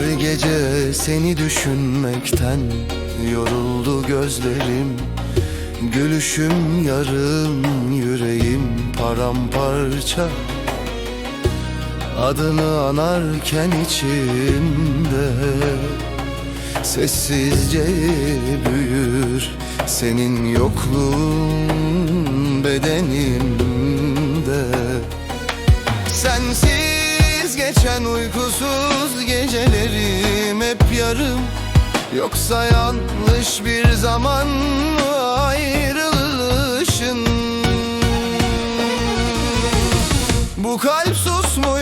gece seni düşünmekten yoruldu gözlerim. Gülüşüm yarım yüreğim paramparça. Adını anarken içimde Sessizce büyür senin yokluğun bedenimde. Sensiz geçen uykusuz gecelerim hep yarım. Yoksa yanlış bir zaman ayrılışın. Bu kalp susmuyor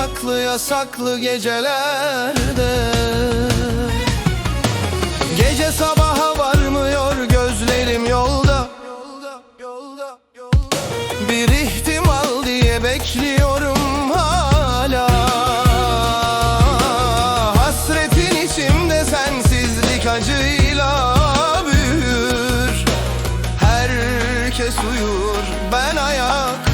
saklı yasaklı gecelerde. Gece sabaha varmıyor gözlerim yolda. Bir ihtimal diye bekliyorum hala. Hasretin içimde sensizlik acıyla büyür. Herkes uyur ben ayakta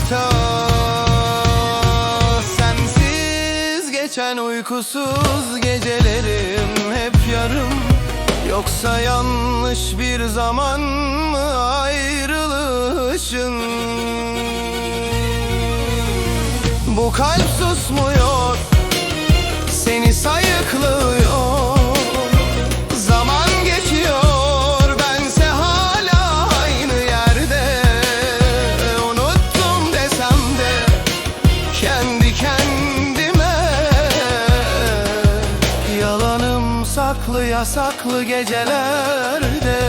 geçen uykusuz gecelerim hep yarım. Yoksa yanlış bir zaman mı ayrılışın? Bu kalp susmuyor Seni sayıklıyor Yalanım saklı yasaklı gecelerde